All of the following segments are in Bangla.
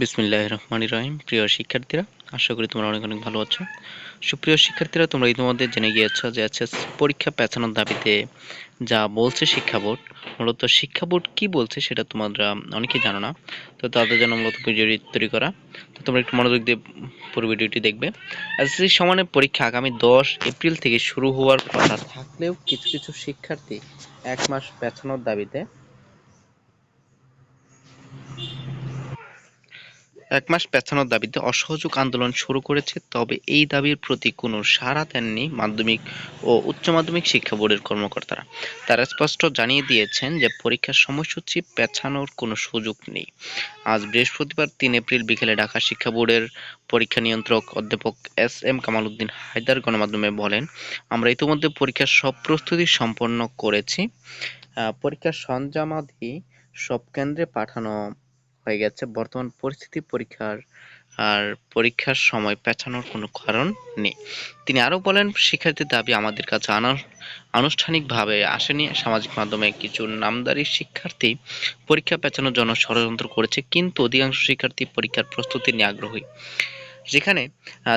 বিসমিল্লাহ রহমান রহিম। প্রিয় শিক্ষার্থীরা, আশা করি তোমরা অনেক অনেক ভালো আছো। সুপ্রিয় শিক্ষার্থীরা, তোমরা ইতিমধ্যে জেনে গিয়েছো যে এসএস পরীক্ষা পেছানোর দাবিতে যা বলছে শিক্ষা বোর্ড, মূলত শিক্ষা বোর্ড কি বলছে সেটা তোমরা অনেকেই জানো না। তো তাদের জন্য মূলত ভিডিওটি তৈরি করা। তো তোমরা একটু মনোযোগ দিয়ে পুরো ভিডিওটি দেখবে। এসএসসি সমানের পরীক্ষা আগামী দশ এপ্রিল থেকে শুরু হওয়ার কথা থাকলেও কিছু কিছু শিক্ষার্থী এক মাস পেছানোর দাবিতে এক মাস পেছানোর দাবিতে অসহযোগ আন্দোলন শুরু করেছে, তবে এই দাবির প্রতি কোনো সাড়া দেননি মাধ্যমিক ও উচ্চ মাধ্যমিক শিক্ষা বোর্ডের কর্মকর্তারা। তারা স্পষ্ট জানিয়ে দিয়েছেন যে পরীক্ষার সময়সূচি পেছানোর কোনো সুযোগ নেই। আজ বৃহস্পতিবার তিন এপ্রিল বিকেলে ঢাকা শিক্ষা বোর্ডের পরীক্ষা নিয়ন্ত্রক অধ্যাপক এস এম কামাল উদ্দিন হায়দার গণমাধ্যমে বলেন, আমরা ইতিমধ্যে পরীক্ষার সব প্রস্তুতি সম্পন্ন করেছি। পরীক্ষার সরঞ্জামাদি সব কেন্দ্রে পাঠানো হয়ে গেছে। বর্তমান পরিস্থিতি, পরীক্ষার, আর পরীক্ষার সময় পেছানোর কোনো কারণ নেই। তিনি আরও বলেন, শিক্ষার্থীর দাবি আমাদের কাছে আনুষ্ঠানিকভাবে আসেনি। সামাজিক মাধ্যমে কিছু নামদারি শিক্ষার্থী পরীক্ষা পেছানোর জন্য ষড়যন্ত্র করেছে, কিন্তু অধিকাংশ শিক্ষার্থী পরীক্ষার প্রস্তুতি নিয়ে আগ্রহী। যেখানে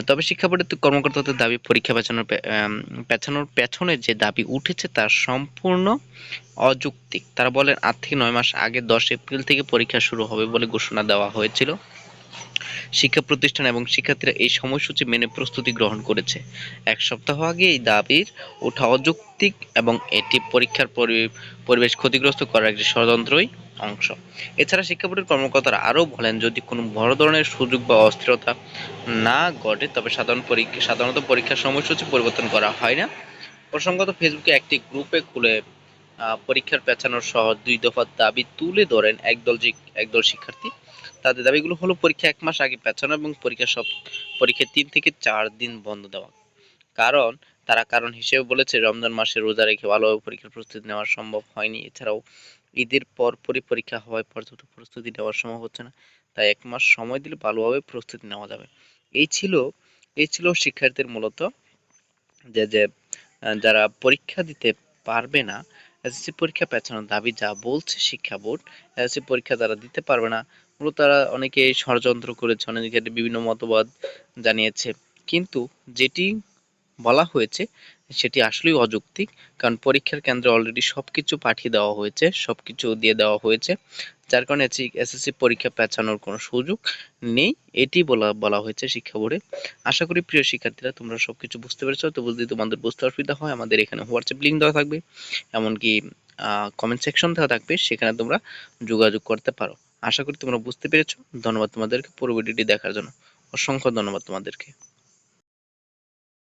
তবে শিক্ষা বোর্ডের কর্মকর্তাদের দাবি পরীক্ষা পেছানোর পেছানোর পেছনে যে দাবি উঠেছে তা সম্পূর্ণ অযৌক্তিক। তারা বলেন, আর্থিক থেকে নয় মাস আগে দশ এপ্রিল থেকে পরীক্ষা শুরু হবে বলে ঘোষণা দেওয়া হয়েছিল। শিক্ষা প্রতিষ্ঠান এবং শিক্ষার্থীরা এই সময়সূচি মেনে প্রস্তুতি গ্রহণ করেছে। এক সপ্তাহ আগে এই দাবির ওঠা অযৌক্তিক এবং এটি পরীক্ষার পরিবেশ ক্ষতিগ্রস্ত করার একটি ষড়যন্ত্রই অংশ। এছাড়া শিক্ষা বোর্ডের কর্মকর্তারা আরও বলেন, যদি কোনো বড় ধরনের সুযোগ বা অস্থিরতা না ঘটে, তবে সাধারণ পরীক্ষা, সাধারণত পরীক্ষার সময়সূচি পরিবর্তন করা হয় না। প্রসঙ্গত ফেসবুকে একটি গ্রুপে খুলে পরীক্ষার পেছানোর সহ দুই দফার দাবি তুলে ধরেন একদল একদল শিক্ষার্থী। তাদের দাবিগুলো হলো পরীক্ষা এক মাস আগে পেছানো এবং পরীক্ষা সব, পরীক্ষা তিন থেকে চার দিন বন্ধ দেওয়া। কারণ, তারা কারণ হিসেবে বলেছে রমজান মাসে রোজা রেখে ভালোভাবে পরীক্ষার প্রস্তুতি নেওয়া সম্ভব হয়নি। এছাড়াও ঈদের পরপরই পরীক্ষা হওয়ায় পর্যাপ্ত প্রস্তুতি নেওয়ার সম্ভব হচ্ছে না। তাই এক মাস সময় দিলে ভালোভাবে প্রস্তুতি নেওয়া যাবে। এই ছিল এই ছিল শিক্ষার্থীর মূলত যে যে যারা পরীক্ষা দিতে পারবে না এসএসসি পরীক্ষা পেছানোর দাবি যা বলছে শিক্ষা বোর্ড, এসএসসি পরীক্ষা তারা দিতে পারবে না। মূলত তারা অনেকে ষড়যন্ত্র করেছে, অনেকে বিভিন্ন মতবাদ জানিয়েছে। কিন্তু যেটি বলা হয়েছে সেটি আসলেই অযৌক্তিক, কারণ পরীক্ষার কেন্দ্রে অলরেডি সব কিছু পাঠিয়ে দেওয়া হয়েছে সব কিছু দিয়ে দেওয়া হয়েছে, যার কারণে এসএসসি পরীক্ষা পেঁচানোর কোনো সুযোগ নেই। এটি বলা বলা হয়েছে শিক্ষা বোর্ডে। আশা করি প্রিয় শিক্ষার্থীরা, তোমরা সব কিছু বুঝতে পেরেছ। তো যদি তোমাদের বুঝতে অসুবিধা হয়, আমাদের এখানে হোয়াটসঅ্যাপ লিঙ্ক দেওয়া থাকবে, এমনকি কমেন্ট সেকশন দেওয়া থাকবে, সেখানে তোমরা যোগাযোগ করতে পারো। আশা করি তোমরা বুঝতে পেরেছ। ধন্যবাদ তোমাদেরকে। পুরো ভিডিওটি দেখার জন্য অসংখ্য ধন্যবাদ তোমাদেরকে।